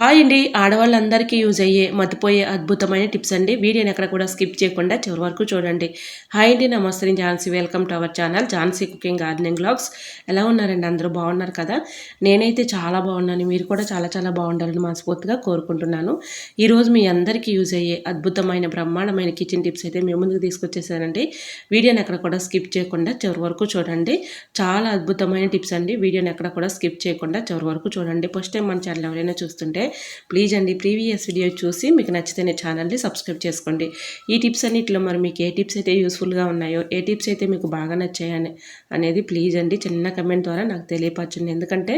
Hi అండి. ఆడవాళ్ళందరికీ use అయ్యే మతిపోయే అద్భుతమైన టిప్స్ అండి. వీడియోని ఎక్కడ కూడా స్కిప్ చేయకుండా చివరి వరకు చూడండి. హాయ్ అండి. నమస్తే Jhansi welcome to our channel Jhansi cooking gardening blogs ఎలా ఉన్నారండి? అందరూ బాగున్నారు కదా? నేనైతే చాలా బాగున్నాను. మీరు కూడా చాలా చాలా బాగుండాలని మనస్ఫూర్తిగా కోరుకుంటున్నాను. ఈరోజు మీ అందరికీ యూజ్ అయ్యే అద్భుతమైన బ్రహ్మాండమైన కిచెన్ టిప్స్ అయితే మీ ముందుకు తీసుకొచ్చేసానండి. వీడియోని ఎక్కడ కూడా స్కిప్ చేయకుండా చివరి వరకు చూడండి. చాలా అద్భుతమైన టిప్స్ అండి. వీడియోని ఎక్కడ కూడా స్కిప్ చేయకుండా చివరి వరకు చూడండి. ఫస్ట్ టైం మన ఛానల్ ఎవరైనా చూస్తుంటే ప్లీజ్ అండి ప్రీవియస్ వీడియో చూసి మీకు నచ్చితేనే ఛానల్ని సబ్స్క్రైబ్ చేసుకోండి. ఈ టిప్స్ అన్నింటిలో మరి మీకు ఏ టిప్స్ అయితే యూస్ఫుల్గా ఉన్నాయో ఏ టిప్స్ అయితే మీకు బాగా నచ్చాయని అనేది ప్లీజ్ అండి చిన్న కమెంట్ ద్వారా నాకు తెలియపరచండి. ఎందుకంటే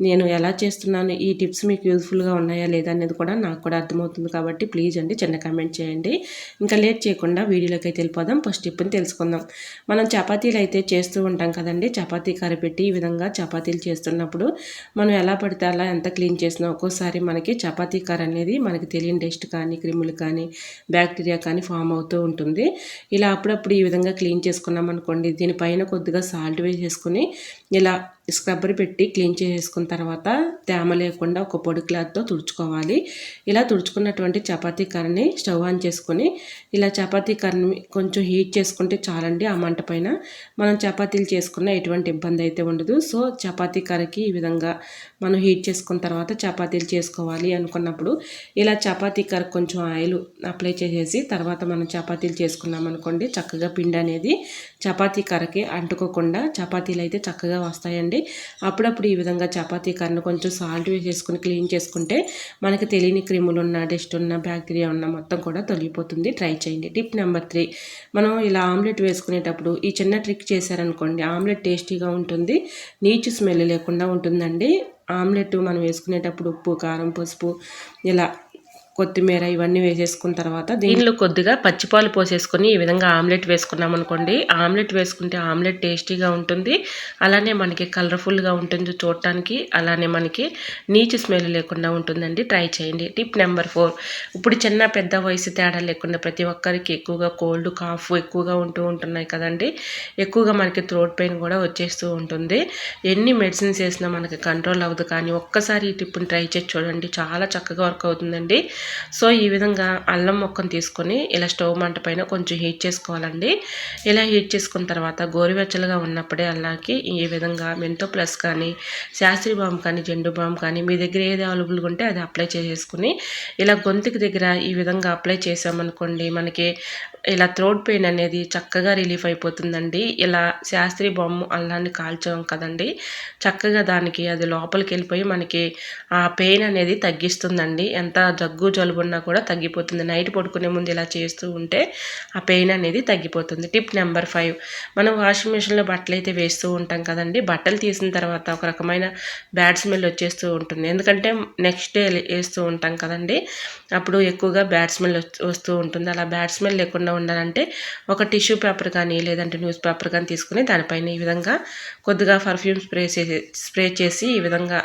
నేను ఎలా చేస్తున్నాను ఈ టిప్స్ మీకు యూస్ఫుల్గా ఉన్నాయా లేదా అనేది కూడా నాకు కూడా అర్థమవుతుంది కాబట్టి ప్లీజ్ అండి చిన్న కామెంట్ చేయండి. ఇంకా లేట్ చేయకుండా వీడియోలోకి అయితే వెళ్ళిపోదాం. ఫస్ట్ టిప్ని తెలుసుకుందాం. మనం చపాతీలు అయితే చేస్తూ ఉంటాం కదండి. చపాతీ కర్ర పెట్టి ఈ విధంగా చపాతీలు చేస్తున్నప్పుడు మనం ఎలా పడితే అలా ఎంత క్లీన్ చేసినా ఒక్కోసారి మనకి చపాతీ కర్ర అనేది మనకి తెలియని డస్ట్ కానీ క్రిములు కానీ బ్యాక్టీరియా కానీ ఫామ్ అవుతూ ఉంటుంది. ఇలా అప్పుడప్పుడు ఈ విధంగా క్లీన్ చేసుకున్నాం అనుకోండి దీనిపైన కొద్దిగా సాల్ట్ వేసేసుకుని ఇలా స్క్రబ్బర్ పెట్టి క్లీన్ చేసుకున్న తర్వాత తేమ లేకుండా ఒక పొడి క్లాత్తో తుడుచుకోవాలి. ఇలా తుడుచుకున్నటువంటి చపాతీ కర్రని స్టవ్ ఆన్ చేసుకొని ఇలా చపాతీ కర్రని కొంచెం హీట్ చేసుకుంటే చాలండి ఆ మంట పైన. మనం చపాతీలు చేసుకున్న ఎటువంటి ఇబ్బంది అయితే ఉండదు. సో చపాతీ కర్రకి ఈ విధంగా మనం హీట్ చేసుకున్న తర్వాత చపాతీలు చేసుకోవాలి అనుకున్నప్పుడు ఇలా చపాతీ కర్ర కొంచెం ఆయిల్ అప్లై చేసేసి తర్వాత మనం చపాతీలు చేసుకున్నాం అనుకోండి చక్కగా పిండి అనేది చపాతీ కర్రకి అంటుకోకుండా చపాతీలు అయితే చక్కగా వస్తాయండి. అప్పుడప్పుడు ఈ విధంగా చపాతీ కర్రను కొంచెం సాల్ట్ వేసేసుకుని క్లీన్ చేసుకుంటే మనకి తెలియని క్రిములు ఉన్న డస్ట్ ఉన్న బ్యాక్టీరియా ఉన్న మొత్తం కూడా తొలగిపోతుంది. ట్రై చేయండి. టిప్ నెంబర్ త్రీ మనం ఇలా ఆమ్లెట్ వేసుకునేటప్పుడు ఈ చిన్న ట్రిక్ చేశారనుకోండి ఆమ్లెట్ టేస్టీగా ఉంటుంది నీచు స్మెల్ లేకుండా ఉంటుందండి. ఆమ్లెట్ మనం వేసుకునేటప్పుడు ఉప్పు కారం పసుపు ఇలా కొత్తిమీర ఇవన్నీ వేసేసుకున్న తర్వాత దీనిలో కొద్దిగా పచ్చిపాలు పోసేసుకొని ఈ విధంగా ఆమ్లెట్ వేసుకున్నాం అనుకోండి. ఆమ్లెట్ వేసుకుంటే ఆమ్లెట్ టేస్టీగా ఉంటుంది. అలానే మనకి కలర్ఫుల్గా ఉంటుంది చూడటానికి. అలానే మనకి నీచు స్మెల్ లేకుండా ఉంటుందండి. ట్రై చేయండి. Tip number four. ఇప్పుడు చిన్న పెద్ద వయసు తేడా లేకుండా ప్రతి ఒక్కరికి ఎక్కువగా కోల్డ్ కాఫ్ ఎక్కువగా ఉంటూ ఉంటున్నాయి కదండి. ఎక్కువగా మనకి థ్రోట్ పెయిన్ కూడా వచ్చేస్తూ ఉంటుంది. ఎన్ని మెడిసిన్స్ వేసినా మనకి కంట్రోల్ అవ్వదు. కానీ ఒక్కసారి ఈ టిప్ని ట్రై చేసి చూడండి. చాలా చక్కగా వర్క్ అవుతుందండి. సో ఈ విధంగా అల్లం మొక్కను తీసుకొని ఇలా స్టవ్ మంట పైన కొంచెం హీట్ చేసుకోవాలండి. ఇలా హీట్ చేసుకున్న తర్వాత గోరువెచ్చలుగా ఉన్నప్పుడే అల్లాకి ఈ విధంగా మెంతో ప్లస్ కానీ శాస్త్రి బామ్ కానీ జెండు బామ్ కానీ మీ దగ్గర ఏది అవైలబుల్గా ఉంటే అది అప్లై చేసేసుకుని ఇలా గొంతుకి దగ్గర ఈ విధంగా అప్లై చేసామనుకోండి మనకి ఇలా థ్రోట్ పెయిన్ అనేది చక్కగా రిలీఫ్ అయిపోతుందండి. ఇలా శాస్త్రీ బొమ్మ అల్లాన్ని కాల్చాం కదండి చక్కగా దానికి అది లోపలికి వెళ్ళిపోయి మనకి ఆ పెయిన్ అనేది తగ్గిస్తుందండి. ఎంత జగ్గు జలుబు ఉన్నా కూడా తగ్గిపోతుంది. నైట్ పడుకునే ముందు ఇలా చేస్తూ ఉంటే ఆ పెయిన్ అనేది తగ్గిపోతుంది. Tip number five. మనం వాషింగ్ మిషన్లో బట్టలు అయితే వేస్తూ ఉంటాం కదండి. బట్టలు తీసిన తర్వాత ఒక రకమైన బ్యాడ్ స్మెల్ వచ్చేస్తూ ఉంటుంది. ఎందుకంటే నెక్స్ట్ డే వేస్తూ ఉంటాం కదండి. అప్పుడు ఎక్కువగా బ్యాడ్ స్మెల్ వస్తూ ఉంటుంది. అలా బ్యాడ్ స్మెల్ లేకుండా ఉండాలంటే ఒక టిష్యూ పేపర్ కానీ లేదంటే న్యూస్ పేపర్ కానీ తీసుకుని దానిపైన ఈ విధంగా కొద్దిగా పర్ఫ్యూమ్ స్ప్రే చేసి స్ప్రే చేసి ఈ విధంగా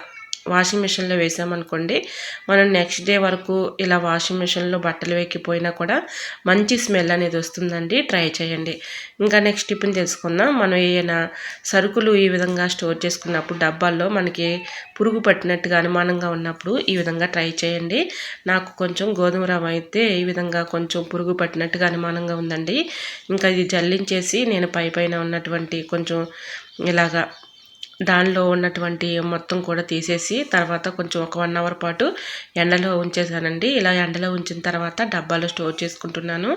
వాషింగ్ మిషన్లో వేసామనుకోండి మనం నెక్స్ట్ డే వరకు ఇలా వాషింగ్ మిషన్లో బట్టలు వెక్కిపోయినా కూడా మంచి స్మెల్ అనేది వస్తుందండి. ట్రై చేయండి. ఇంకా నెక్స్ట్ టిప్ని తెలుసుకుందాం. మనం ఏదైనా సరుకులు ఈ విధంగా స్టోర్ చేసుకున్నప్పుడు డబ్బాల్లో మనకి పురుగు పట్టినట్టుగా అనుమానంగా ఉన్నప్పుడు ఈ విధంగా ట్రై చేయండి. నాకు కొంచెం గోధుమ రవ్వ అయితే ఈ విధంగా కొంచెం పురుగు పట్టినట్టుగా అనుమానంగా ఉందండి. ఇంకా ఇది జల్లించేసి నేను పై పైన ఉన్నటువంటి కొంచెం ఇలాగా దానిలో ఉన్నటువంటి మొత్తం కూడా తీసేసి తర్వాత కొంచెం ఒక వన్ అవర్ పాటు ఎండలో ఉంచేసానండి. ఇలా ఎండలో ఉంచిన తర్వాత డబ్బాలో స్టోర్ చేసుకుంటున్నాను.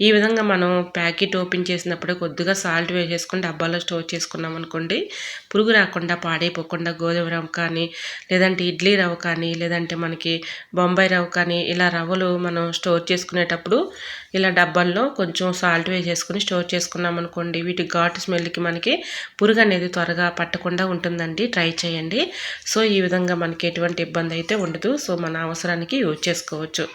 ఈ విధంగా మనం ప్యాకెట్ ఓపెన్ చేసినప్పుడు కొద్దిగా సాల్ట్ వేసేసుకుని డబ్బాలో స్టోర్ చేసుకున్నాం అనుకోండి పురుగు రాకుండా పాడైపోకుండా గోధుమ రవ్వ కానీ లేదంటే ఇడ్లీ రవ్వ కానీ లేదంటే మనకి బొంబాయి రవ్వ కానీ ఇలా రవ్వలు మనం స్టోర్ చేసుకునేటప్పుడు ఇలా డబ్బాల్లో కొంచెం సాల్ట్ వేసేసుకుని స్టోర్ చేసుకున్నాం అనుకోండి వీటి ఘాటు స్మెల్కి మనకి పురుగు అనేది త్వరగా పట్టకుండా ఉంటుందండి. ట్రై చేయండి. సో ఈ విధంగా మనకి ఎటువంటి ఇబ్బంది అయితే ఉండదు. సో మన అవసరానికి యూజ్ చేసుకోవచ్చు.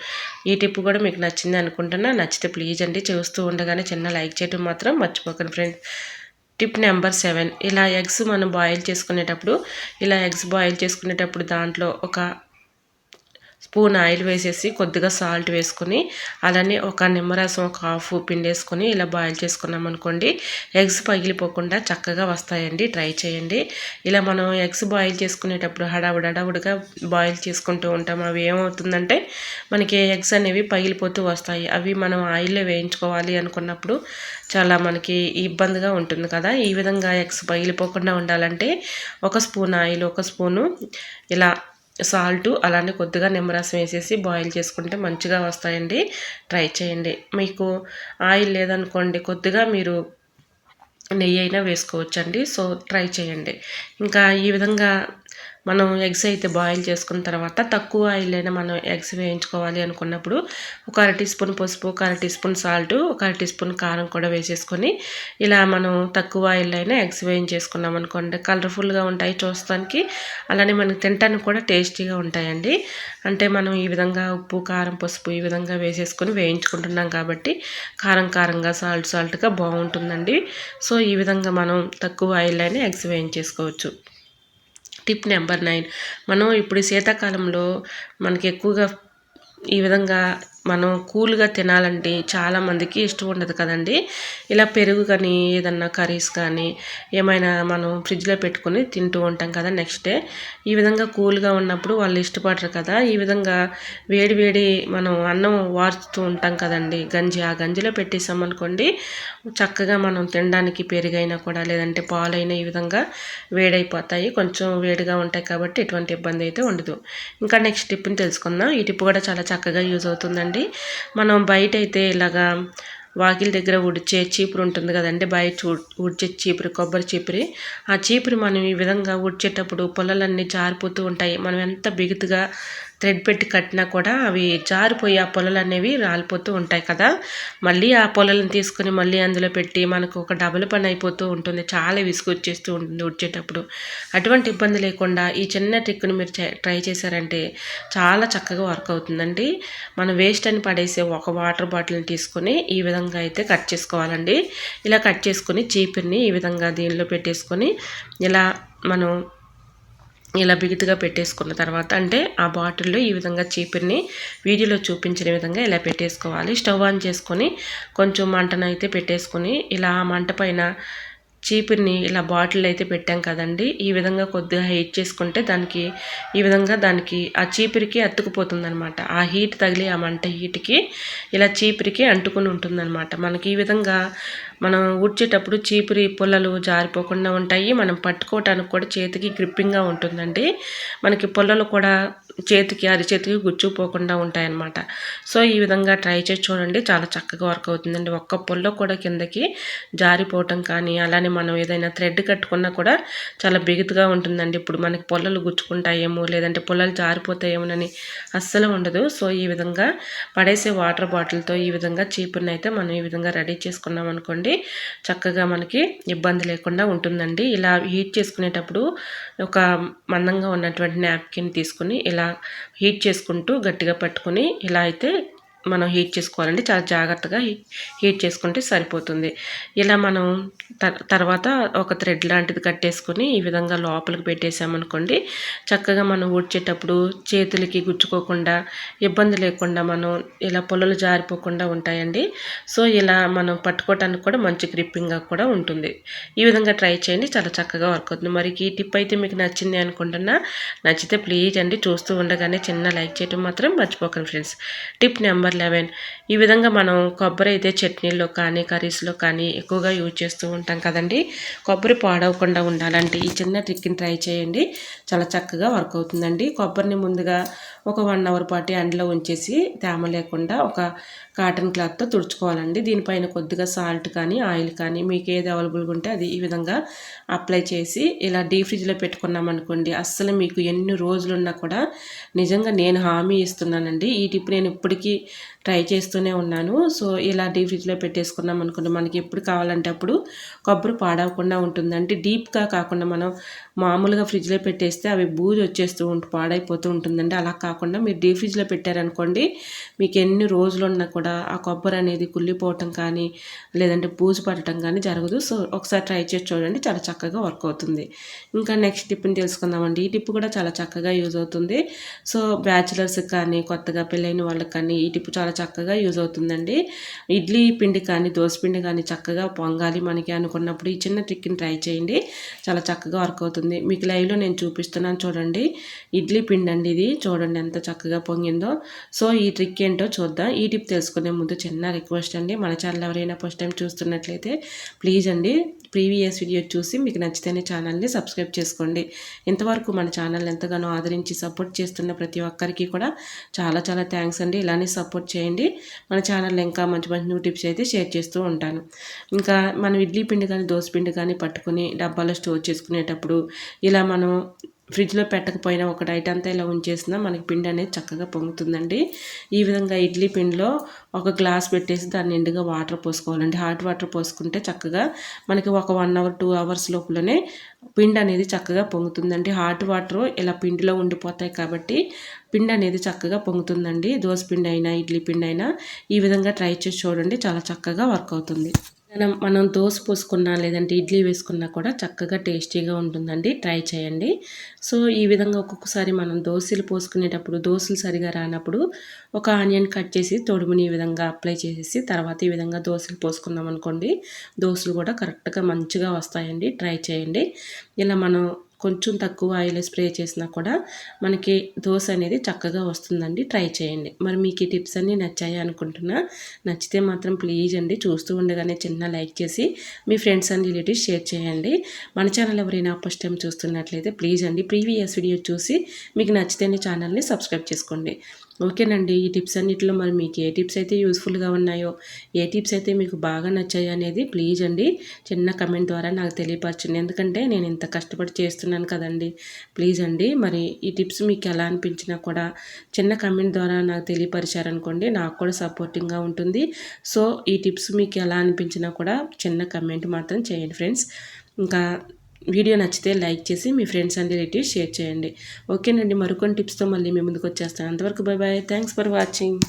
ఈ టిప్ కూడా మీకు నచ్చింది అనుకుంటున్నా. నచ్చితే ప్లీజ్ అండి. చూస్తూ ఉండగానే చిన్న లైక్ చేయడం మాత్రం మర్చిపోకండి ఫ్రెండ్స్. Tip number seven. ఇలా ఎగ్స్ మనం బాయిల్ చేసుకునేటప్పుడు ఇలా ఎగ్స్ బాయిల్ చేసుకునేటప్పుడు దాంట్లో ఒక స్పూన్ ఆయిల్ వేసేసి కొద్దిగా సాల్ట్ వేసుకొని అలానే ఒక నిమ్మరసం ఒక హాఫ్ పిండేసుకొని ఇలా బాయిల్ చేసుకున్నాం అనుకోండి ఎగ్స్ పగిలిపోకుండా చక్కగా వస్తాయండి. ట్రై చేయండి. ఇలా మనం ఎగ్స్ బాయిల్ చేసుకునేటప్పుడు హడావుడి హడావుడిగా బాయిల్ చేసుకుంటూ ఉంటాం. అవి ఏమవుతుందంటే మనకి ఎగ్స్ అనేవి పగిలిపోతూ వస్తాయి. అవి మనం ఆయిల్లో వేయించుకోవాలి అనుకున్నప్పుడు చాలా మనకి ఇబ్బందిగా ఉంటుంది కదా. ఈ విధంగా ఎగ్స్ పగిలిపోకుండా ఉండాలంటే ఒక స్పూన్ ఆయిల్ ఒక స్పూను ఇలా సాల్ట్ అలానే కొద్దిగా నిమ్మరసం వేసేసి బాయిల్ చేసుకుంటే మంచిగా వస్తాయండి. ట్రై చేయండి. మీకు ఆయిల్ లేదనుకోండి కొద్దిగా మీరు నెయ్యి అయినా వేసుకోవచ్చండి. సో ట్రై చేయండి. ఇంకా ఈ విధంగా మనం ఎగ్స్ అయితే బాయిల్ చేసుకున్న తర్వాత తక్కువ ఆయిల్ అయినా మనం ఎగ్స్ వేయించుకోవాలి అనుకున్నప్పుడు ఒక అర టీ స్పూన్ పసుపు ఒక అర టీ స్పూన్ సాల్ట్ ఒక అర టీ స్పూన్ కారం కూడా వేసేసుకొని ఇలా మనం తక్కువ ఆయిల్ అయినా ఎగ్స్ వేయించేసుకున్నాం అనుకోండి. కలర్ఫుల్గా ఉంటాయి చూస్తానికి. అలానే మనకి తినటానికి కూడా టేస్టీగా ఉంటాయండి. అంటే మనం ఈ విధంగా ఉప్పు కారం పసుపు ఈ విధంగా వేసేసుకొని వేయించుకుంటున్నాం కాబట్టి కారం కారంగా సాల్ట్ సాల్ట్గా బాగుంటుందండి. సో ఈ విధంగా మనం తక్కువ ఆయిల్ అయినా ఎగ్స్ వేయించేసుకోవచ్చు. టిప్ నెంబర్ నైన్ మనం ఇప్పుడు శీతాకాలంలో మనకి ఎక్కువగా ఈ విధంగా మనం కూల్గా తినాలంటే చాలామందికి ఇష్టం ఉండదు కదండి. ఇలా పెరుగు కానీ ఏదన్నా కర్రీస్ కానీ ఏమైనా మనం ఫ్రిడ్జ్లో పెట్టుకొని తింటూ ఉంటాం కదా నెక్స్ట్ డే. ఈ విధంగా కూల్గా ఉన్నప్పుడు వాళ్ళు ఇష్టపడరు కదా. ఈ విధంగా వేడి వేడి మనం అన్నం వార్చుతూ ఉంటాం కదండి. గంజి ఆ గంజిలో పెట్టేసాం అనుకోండి చక్కగా మనం తినడానికి పెరుగైనా కూడా లేదంటే పాలైనా ఈ విధంగా వేడైపోతాయి. కొంచెం వేడిగా ఉంటాయి కాబట్టి ఎటువంటి ఇబ్బంది అయితే ఉండదు. ఇంకా నెక్స్ట్ టిప్ని తెలుసుకుందాం. ఈ టిప్ కూడా చాలా చక్కగా యూజ్ అవుతుందండి. మనం బయట అయితే ఇలాగా వాకిల దగ్గర ఉడిచే చీపురు ఉంటుంది కదండి. బయట ఉడిచే చీపురు కొబ్బరి చీపురి. ఆ చీపురు మనం ఈ విధంగా ఉడిచేటప్పుడు పొలాలన్నీ జారిపోతూ ఉంటాయి. మనం ఎంత బిగుతుగా థ్రెడ్ పెట్టి కట్టినా కూడా అవి జారిపోయి ఆ పొలలు అనేవి రాలిపోతూ ఉంటాయి కదా. మళ్ళీ ఆ పొలలను తీసుకుని మళ్ళీ అందులో పెట్టి మనకు ఒక డబుల్ పని అయిపోతూ ఉంటుంది. చాలా విసుగు వచ్చేస్తూ ఉంటుంది ఉడిచేటప్పుడు అటువంటి ఇబ్బంది లేకుండా ఈ చిన్న ట్రిక్ను మీరు ట్రై చేశారంటే చాలా చక్కగా వర్క్ అవుతుందండి. మనం వేస్ట్ అని పడేసే ఒక వాటర్ బాటిల్ని తీసుకొని ఈ విధంగా అయితే కట్ చేసుకోవాలండి. ఇలా కట్ చేసుకొని చీపిరిని ఈ విధంగా దీనిలో పెట్టేసుకొని ఇలా మనం ఇలా బిగుతుగా పెట్టేసుకున్న తర్వాత అంటే ఆ బాటిల్లో ఈ విధంగా చీపిరిని వీడియోలో చూపించిన విధంగా ఇలా పెట్టేసుకోవాలి. స్టవ్ ఆన్ చేసుకొని కొంచెం మంటనైతే పెట్టేసుకొని ఇలా ఆ మంట పైన చీపురిని ఇలా బాటిల్ అయితే పెట్టాం కదండి. ఈ విధంగా కొద్దిగా హీట్ చేసుకుంటే దానికి ఈ విధంగా దానికి ఆ చీపురికి అతుకుపోతుందనమాట ఆ హీట్ తగిలి ఆ మంట హీట్కి ఇలా చీపురికి అంటుకుని ఉంటుందన్నమాట. మనకి ఈ విధంగా మనం ఉడ్చేటప్పుడు చీపురి పొల్లలు జారిపోకుండా ఉంటాయి. మనం పట్టుకోవటానికి కూడా చేతికి గ్రిప్పింగ్గా ఉంటుందండి. మనకి పొల్లలు కూడా చేతికి అరిచేతికి గుచ్చుకుపోకుండా ఉంటాయన్నమాట. సో ఈ విధంగా ట్రై చేసి చూడండి. చాలా చక్కగా వర్క్ అవుతుందండి. ఒక్క పొల్ల కూడా కిందకి జారిపోవటం కానీ అలానే మనం ఏదైనా థ్రెడ్ కట్టుకున్నా కూడా చాలా బిగుతుగా ఉంటుందండి. ఇప్పుడు మనకి పొల్లలు గుచ్చుకుంటాయేమో లేదంటే పొల్లలు జారిపోతాయేమోనని అస్సలు ఉండదు. సో ఈ విధంగా పడేసే వాటర్ బాటిల్తో ఈ విధంగా చీపుని అయితే మనం ఈ విధంగా రెడీ చేసుకున్నాం అనుకోండి చేసుకోండి చక్కగా మనకి ఇబ్బంది లేకుండా ఉంటుందండి. ఇలా హీట్ చేసుకునేటప్పుడు ఒక మందంగా ఉన్నటువంటి నాప్కిన్ తీసుకుని ఇలా హీట్ చేసుకుంటూ గట్టిగా పట్టుకుని ఇలా అయితే మనం హీట్ చేసుకోవాలండి చాలా జాగ్రత్తగా హీట్ చేసుకుంటే సరిపోతుంది. ఇలా మనం తర్వాత ఒక థ్రెడ్ లాంటిది కట్టేసుకొని ఈ విధంగా లోపలికి పెట్టేసామనుకోండి చక్కగా మనం ఊడ్చేటప్పుడు చేతులకి గుచ్చుకోకుండా ఇబ్బంది లేకుండా మనం ఇలా పొలలు జారిపోకుండా ఉంటాయండి. సో ఇలా మనం పట్టుకోవటానికి కూడా మంచి గ్రిప్పింగ్గా కూడా ఉంటుంది. ఈ విధంగా ట్రై చేయండి చాలా చక్కగా వర్క్ అవుతుంది. మరి ఈ టిప్ అయితే మీకు నచ్చింది అనుకుంటున్నా నచ్చితే ప్లీజ్ అండి చూస్తూ ఉండగానే చిన్న లైక్ చేయడం మాత్రం మర్చిపోకండి ఫ్రెండ్స్ టిప్ నెంబర్ లెవెన్ ఈ విధంగా మనం కొబ్బరి అయితే చట్నీల్లో కానీ కర్రీస్లో కానీ ఎక్కువగా యూజ్ చేస్తూ ఉంటాం కదండి. కొబ్బరి పాడవకుండా ఉండాలంటే ఈ చిన్న ట్రిక్ని ట్రై చేయండి. చాలా చక్కగా వర్క్ అవుతుందండి. కొబ్బరిని ముందుగా ఒక వన్ అవర్ పాటు ఎండలో ఉంచేసి తేమ లేకుండా ఒక కాటన్ క్లాత్తో తుడుచుకోవాలండి. దీనిపైన కొద్దిగా సాల్ట్ కానీ ఆయిల్ కానీ మీకు ఏది అవైలబుల్గా ఉంటే అది ఈ విధంగా అప్లై చేసి ఇలా డీ ఫ్రిడ్జ్లో పెట్టుకున్నాం అనుకోండి అస్సలు మీకు ఎన్ని రోజులున్నా కూడా నిజంగా నేను హామీ ఇస్తున్నానండి. ఈ టిప్ నేను ఇప్పటికీ ట్రై చేస్తూనే ఉన్నాను. సో ఇలా డీ ఫ్రిడ్జ్లో పెట్టేసుకున్నాం అనుకోండి మనకి ఎప్పుడు కావాలంటే అప్పుడు కొబ్బరి పాడవకుండా ఉంటుంది. అంటే డీప్గా కాకుండా మనం మామూలుగా ఫ్రిడ్జ్లో పెట్టేస్తే అవి బూజు వచ్చేస్తూ ఉంటు పాడైపోతూ ఉంటుందండి. అలా కాకుండా మీరు డీ ఫ్రిడ్జ్లో పెట్టారనుకోండి మీకు ఎన్ని రోజులు ఉన్నా కూడా ఆ కొబ్బరి అనేది కుళ్ళిపోవటం కానీ లేదంటే బూజు పడటం కానీ జరగదు. సో ఒకసారి ట్రై చేసి చూడండి చాలా చక్కగా వర్క్ అవుతుంది. ఇంకా నెక్స్ట్ టిప్ని తెలుసుకుందామండి. ఈ టిప్ కూడా చాలా చక్కగా యూజ్ అవుతుంది. సో బ్యాచిలర్స్కి కానీ కొత్తగా పెళ్ళైన వాళ్ళకి కానీ ఈ టిప్ చాలా చక్కగా యూజ్ అవుతుందండి. ఇడ్లీ పిండి కానీ దోశ పిండి కానీ చక్కగా పొంగాలి మనకి అనుకున్నప్పుడు ఈ చిన్న ట్రిక్ని ట్రై చేయండి. చాలా చక్కగా వర్క్ అవుతుంది. మీకు లైవ్లో నేను చూపిస్తున్నాను చూడండి. ఇడ్లీ పిండి అండి ఇది. చూడండి ఎంత చక్కగా పొంగిందో. సో ఈ ట్రిక్ ఏంటో చూద్దాం. ఈ టిప్ తెలుసుకునే ముందు చిన్న రిక్వెస్ట్ అండి. మన ఛానల్ ఎవరైనా ఫస్ట్ టైం చూస్తున్నట్లయితే ప్లీజ్ అండి ప్రీవియస్ వీడియో చూసి మీకు నచ్చితేనే ఛానల్ని సబ్స్క్రైబ్ చేసుకోండి. ఇంతవరకు మన ఛానల్ ఎంతగానో ఆదరించి సపోర్ట్ చేస్తున్న ప్రతి ఒక్కరికి కూడా చాలా చాలా థ్యాంక్స్ అండి. ఇలానే సపోర్ట్ చేయండి. మన ఛానల్లో ఇంకా మంచి మంచి న్యూ టిప్స్ అయితే షేర్ చేస్తూ ఉంటాను. ఇంకా మనం ఇడ్లీ పిండి కానీ దోశ పిండి కానీ పట్టుకుని డబ్బాలో స్టోర్ చేసుకునేటప్పుడు ఇలా మనం ఫ్రిడ్జ్లో పెట్టకపోయినా ఒక డైట్ అంతా ఇలా ఉంచేసినా మనకి పిండి అనేది చక్కగా పొంగుతుందండి. ఈ విధంగా ఇడ్లీ పిండిలో ఒక గ్లాస్ పెట్టేసి దాన్ని నిండుగా వాటర్ పోసుకోవాలండి. హాట్ వాటర్ పోసుకుంటే చక్కగా మనకి ఒక వన్ అవర్ టూ అవర్స్ లోపలనే పిండి అనేది చక్కగా పొంగుతుందండి. హాట్ వాటర్ ఇలా పిండిలో ఉండిపోతాయి కాబట్టి పిండి అనేది చక్కగా పొంగుతుందండి. దోశ పిండి అయినా ఇడ్లీ పిండి అయినా ఈ విధంగా ట్రై చేసి చూడండి. చాలా చక్కగా వర్క్ అవుతుంది. మనం మనం దోశ పోసుకున్నా లేదంటే ఇడ్లీ వేసుకున్నా కూడా చక్కగా టేస్టీగా ఉంటుందండి. ట్రై చేయండి. సో ఈ విధంగా ఒక్కొక్కసారి మనం దోశలు పోసుకునేటప్పుడు దోశలు సరిగా రానప్పుడు ఒక ఆనియన్ కట్ చేసి తొడుముని ఈ విధంగా అప్లై చేసేసి తర్వాత ఈ విధంగా దోశలు పోసుకుందాం అనుకోండి. దోశలు కూడా కరెక్ట్గా మంచిగా వస్తాయండి. ట్రై చేయండి. ఇలా మనం కొంచెం తక్కువ ఆయిల్ స్ప్రే చేసినా కూడా మనకి దోశ అనేది చక్కగా వస్తుందండి. ట్రై చేయండి. మరి మీకు ఈ టిప్స్ అన్నీ నచ్చాయి అనుకుంటున్నా? నచ్చితే మాత్రం ప్లీజ్ అండి. చూస్తూ ఉండగానే చిన్న లైక్ చేసి మీ ఫ్రెండ్స్ అండ్ రిలేటివ్స్ షేర్ చేయండి. మన ఛానల్ ఎవరైనా ఫస్ట్ టైం చూస్తున్నట్లయితే ప్లీజ్ అండి ప్రీవియస్ వీడియో చూసి మీకు నచ్చితేనే ఛానల్ని సబ్స్క్రైబ్ చేసుకోండి. ఓకేనండి. ఈ టిప్స్ అన్నిటిలో మరి మీకు ఏ టిప్స్ అయితే యూస్ఫుల్గా ఉన్నాయో ఏ టిప్స్ అయితే మీకు బాగా నచ్చాయో అనేది ప్లీజ్ అండి చిన్న కమెంట్ ద్వారా నాకు తెలియపరచండి. ఎందుకంటే నేను ఇంత కష్టపడి చేస్తున్నాను కదండి. ప్లీజ్ అండి మరి ఈ టిప్స్ మీకు ఎలా అనిపించినా కూడా చిన్న కమెంట్ ద్వారా నాకు తెలియపరిచారనుకోండి నాకు కూడా సపోర్టింగ్గా ఉంటుంది. సో ఈ టిప్స్ మీకు ఎలా అనిపించినా కూడా చిన్న కమెంట్ మాత్రం చేయండి ఫ్రెండ్స్. ఇంకా వీడియో నచ్చితే లైక్ చేసి మీ ఫ్రెండ్స్ అండ్ రిలేటివ్స్ షేర్ చేయండి. ఓకేనండి మరికొన్ని టిప్స్తో మళ్ళీ మీ ముందుకు వచ్చేస్తాను. అంతవరకు bye bye thanks for watching